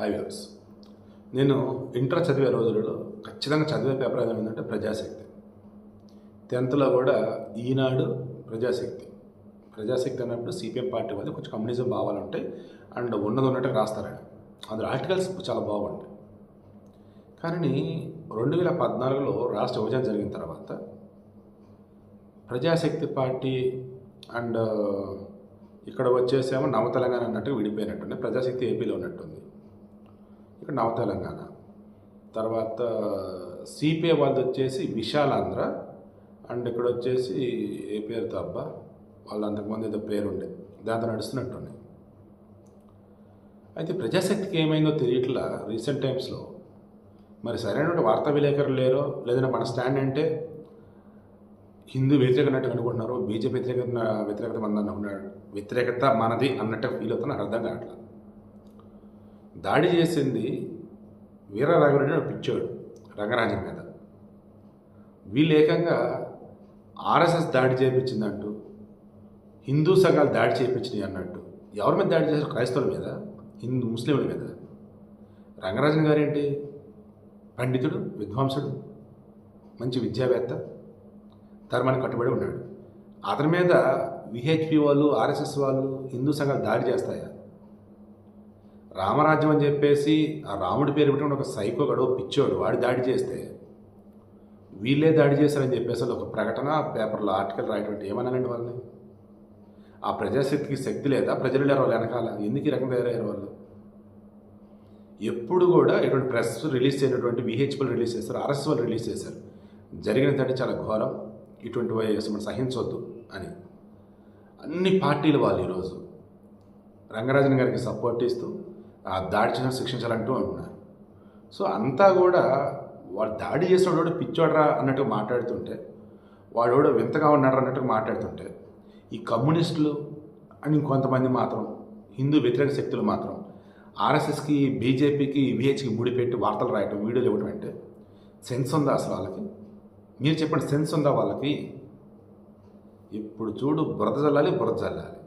Highways నేను inter చదివే రోజులలో ఖచ్చితంగా చదివే పేపర్ ఏంటంటే ప్రజాశక్తి. టెన్త్లో కూడా ఈనాడు ప్రజాశక్తి. ప్రజాశక్తి అన్నప్పుడు సిపిఎం పార్టీ వాళ్ళు కొంచెం కమ్యూనిజం భావాలు ఉంటాయి. అండ్ ఉన్నది ఉన్నట్టు రాస్తారని. అందులో ఆర్టికల్స్ చాలా బాగుంటాయి. కానీ రెండు వేల పద్నాలుగులో రాష్ట్ర విభజన జరిగిన తర్వాత ప్రజాశక్తి పార్టీ అండ్ ఇక్కడ వచ్చేసేమో నవ తెలంగాణ అన్నట్టు విడిపోయినట్టుంది. ప్రజాశక్తి ఏపీలో ఉన్నట్టుంది. ఇక్కడ నవ తెలంగాణ. తర్వాత సిపిఐ వాళ్ళది వచ్చేసి విశాలాంధ్ర అండ్ ఇక్కడ వచ్చేసి ఏ పేరుతో అబ్బా వాళ్ళు అంతకుముందు ఏదో పేరుండే దాంతో నడుస్తున్నట్టున్నాయి. అయితే ప్రజాశక్తికి ఏమైందో తెలియట్లా రీసెంట్ టైమ్స్లో. మరి సరైన వార్తా విలేకరులు లేరో లేదంటే మన స్టాండ్ అంటే హిందూ వ్యతిరేకనట్టు అనుకుంటున్నారు బీజేపీ వ్యతిరేకత వ్యతిరేకత మంది అనుకున్నాడు వ్యతిరేకత మనది అన్నట్టు ఫీల్ అవుతున్నా అర్థం కావట్లేదు దాడి చేసింది వీర రాఘవరెడ్డి అని పిచ్చాడు రంగరాజన్ మీద. వీళ్ళు ఏకంగా ఆర్ఎస్ఎస్ దాడి చేయించిందంటూ హిందూ సంఘాలు దాడి చేయించినాయి అన్నట్టు. ఎవరి మీద దాడి చేశారు? క్రైస్తవుల మీద హిందూ ముస్లింల మీద. రంగరాజన్ గారేంటి? పండితుడు విద్వాంసుడు మంచి విద్యావేత్త ధర్మానికి కట్టుబడి ఉన్నాడు. అతని మీద విహెచ్పి వాళ్ళు ఆర్ఎస్ఎస్ వాళ్ళు హిందూ సంఘాలు దాడి చేస్తాయా? రామరాజ్యం అని చెప్పేసి ఆ రాముడి పేరు పెట్టుకుని ఒక సైకో గడవ పిచ్చోడు వాడు దాడి చేస్తే వీళ్ళే దాడి చేశారని చెప్పేసి ఒక ప్రకటన పేపర్లో ఆర్టికల్ రాయటం ఏమనాలండి వాళ్ళని? ఆ ప్రజాశక్తికి శక్తి లేదా? ప్రజలు లేరు వాళ్ళు వెనకాల. ఎందుకు ఈ రకంగా తయారయ్యారు వాళ్ళు? ఎప్పుడు కూడా ఇటువంటి ప్రెస్ రిలీజ్ చేయనటువంటి విహెచ్పీలు రిలీజ్ చేస్తారు ఆర్ఎస్ వాళ్ళు రిలీజ్ చేశారు. జరిగిన దాంట్లో చాలా ఘోరం. ఇటువంటి మనం సహించవద్దు అని. అన్ని పార్టీలు వాళ్ళు ఈరోజు. రంగరాజన్ గారికి సపోర్ట్ ఇస్తూ ఆ దాడి చేసిన శిక్షించాలంటూ అంటున్నారు. సో అంతా కూడా వాడు దాడి చేసిన వాడు పిచ్చోడరా అన్నట్టు మాట్లాడుతుంటే వాడు వింతగా ఉన్నాడు అన్నట్టు మాట్లాడుతుంటే ఈ కమ్యూనిస్టులు అని ఇంకొంతమంది మాత్రం హిందూ వ్యతిరేక శక్తులు మాత్రం ఆర్ఎస్ఎస్కి బీజేపీకి విహెచ్కి ముడిపెట్టి వార్తలు రాయటం వీడియోలు ఇవ్వడం అంటే సెన్స్ ఉందా అసలు వాళ్ళకి? మీరు చెప్పండి సెన్స్ ఉందా వాళ్ళకి? ఇప్పుడు చూడు బురద చల్లాలి బురద చల్లాలి